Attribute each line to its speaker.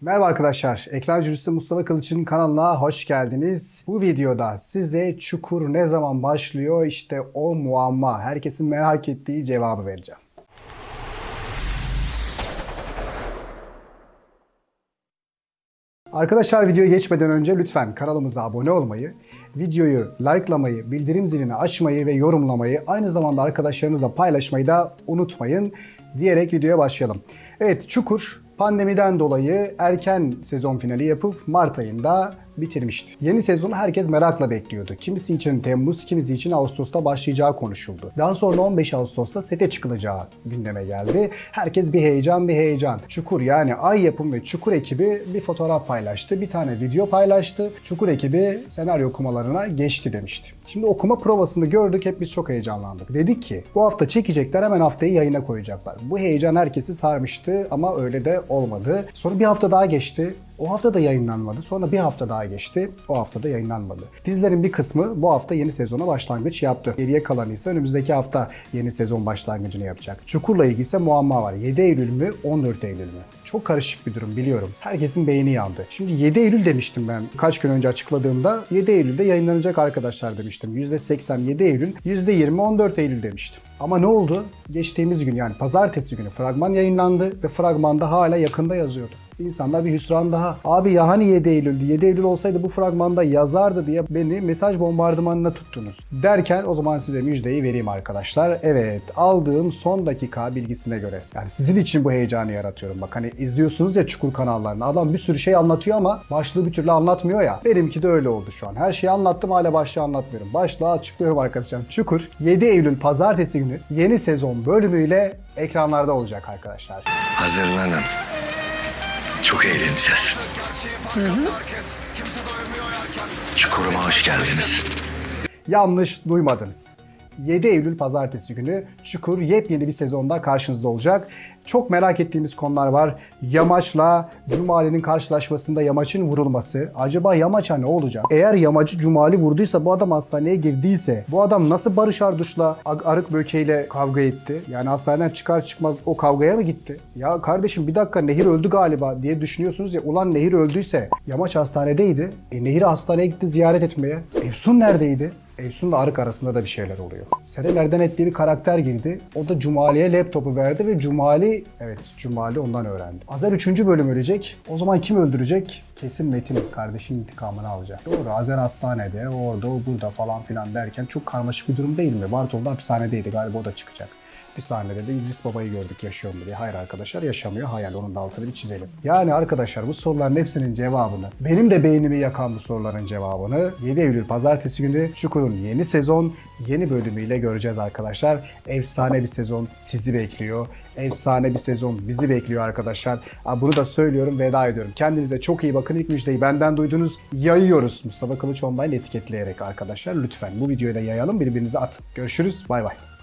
Speaker 1: Merhaba arkadaşlar, ekran jürisi Mustafa Kılıç'ın kanalına hoş geldiniz. Bu videoda size Çukur ne zaman başlıyor işte o muamma, herkesin merak ettiği cevabı vereceğim. Arkadaşlar videoya geçmeden önce lütfen kanalımıza abone olmayı, videoyu likelamayı, bildirim zilini açmayı ve yorumlamayı, aynı zamanda arkadaşlarınızla paylaşmayı da unutmayın diyerek videoya başlayalım. Evet Çukur pandemiden dolayı erken sezon finali yapıp Mart ayında bitirmişti. Yeni sezonu herkes merakla bekliyordu. Kimisi için Temmuz, kimisi için Ağustos'ta başlayacağı konuşuldu. Daha sonra 15 Ağustos'ta sete çıkılacağı gündeme geldi. Herkes bir heyecan bir heyecan. Çukur yani Ay Yapım ve Çukur ekibi bir fotoğraf paylaştı. Bir tane video paylaştı. Çukur ekibi senaryo okumalarına geçti demişti. Şimdi okuma provasını gördük hep biz çok heyecanlandık. Dedik ki bu hafta çekecekler hemen haftayı yayına koyacaklar. Bu heyecan herkesi sarmıştı ama öyle de olmadı. Sonra bir hafta daha geçti. O hafta da yayınlanmadı. Sonra bir hafta daha geçti. O hafta da yayınlanmadı. Dizilerin bir kısmı bu hafta yeni sezona başlangıç yaptı. Geriye kalan ise önümüzdeki hafta yeni sezon başlangıcını yapacak. Çukur'la ilgili ise muamma var. 7 Eylül mü 14 Eylül mü? Çok karışık bir durum biliyorum. Herkesin beyni yandı. Şimdi 7 Eylül demiştim ben kaç gün önce açıkladığımda 7 Eylül'de yayınlanacak arkadaşlar demiştim. %87 Eylül, %20 14 Eylül demiştim. Ama ne oldu? Geçtiğimiz gün yani pazartesi günü fragman yayınlandı ve fragmanda hala yakında yazıyordu. İnsanlar bir hüsran daha. Abi ya hani 7 Eylül'dü? 7 Eylül olsaydı bu fragmanda yazardı diye beni mesaj bombardımanına tuttunuz. Derken o zaman size müjdeyi vereyim arkadaşlar. Evet aldığım son dakika bilgisine göre. Yani sizin için bu heyecanı yaratıyorum. Bak hani izliyorsunuz ya Çukur kanallarını. Adam bir sürü şey anlatıyor ama başlığı bir türlü anlatmıyor ya. Benimki de öyle oldu şu an. Her şeyi anlattım hala başlığı anlatmıyorum. Başlığı açıklıyorum arkadaşlar. Çukur 7 Eylül pazartesi günü yeni sezon bölümüyle ekranlarda olacak arkadaşlar.
Speaker 2: Hazırlanın. Çok eğleneceğiz. Çukuruma hoş geldiniz.
Speaker 1: Yanlış duymadınız. 7 Eylül pazartesi günü Çukur yepyeni bir sezonda karşınızda olacak. Çok merak ettiğimiz konular var. Yamaç'la Cumali'nin karşılaşmasında Yamaç'ın vurulması. Acaba Yamaç'a ne olacak? Eğer Yamaç'ı Cumali vurduysa bu adam hastaneye girdiyse bu adam nasıl Barış Arduç'la Arık Böke'yle kavga etti? Yani hastaneden çıkar çıkmaz o kavgaya mı gitti? Ya kardeşim bir dakika Nehir öldü galiba diye düşünüyorsunuz ya. Ulan Nehir öldüyse Yamaç hastanedeydi. E Nehir hastaneye gitti ziyaret etmeye. Efsun neredeydi? Efsun'la Arık arasında da bir şeyler oluyor. Senelerden ettiği bir karakter girdi. O da Cumali'ye laptopu verdi ve Cumali, evet Cumali ondan öğrendi. Azer 3. bölüm ölecek. O zaman kim öldürecek? Kesin Metin kardeşin intikamını alacak. Doğru Azer hastanede, orada, burada falan filan derken çok karmaşık bir durum değil mi? Bartol da hapishanedeydi galiba o da çıkacak. Bir sahnede de İdris Baba'yı gördük yaşıyor mu diye. Hayır arkadaşlar yaşamıyor. Hayal onun da altını bir çizelim. Yani arkadaşlar bu soruların hepsinin cevabını, benim de beynimi yakan bu soruların cevabını 7 Eylül pazartesi günü Çukur'un yeni sezon, yeni bölümüyle göreceğiz arkadaşlar. Efsane bir sezon sizi bekliyor. Efsane bir sezon bizi bekliyor arkadaşlar. Bunu da söylüyorum, veda ediyorum. Kendinize çok iyi bakın. İlk müjdeyi benden duydunuz. Yayıyoruz Mustafa Kılıç Online etiketleyerek arkadaşlar. Lütfen bu videoyu da yayalım. Birbirinize atın. Görüşürüz. Bay bay.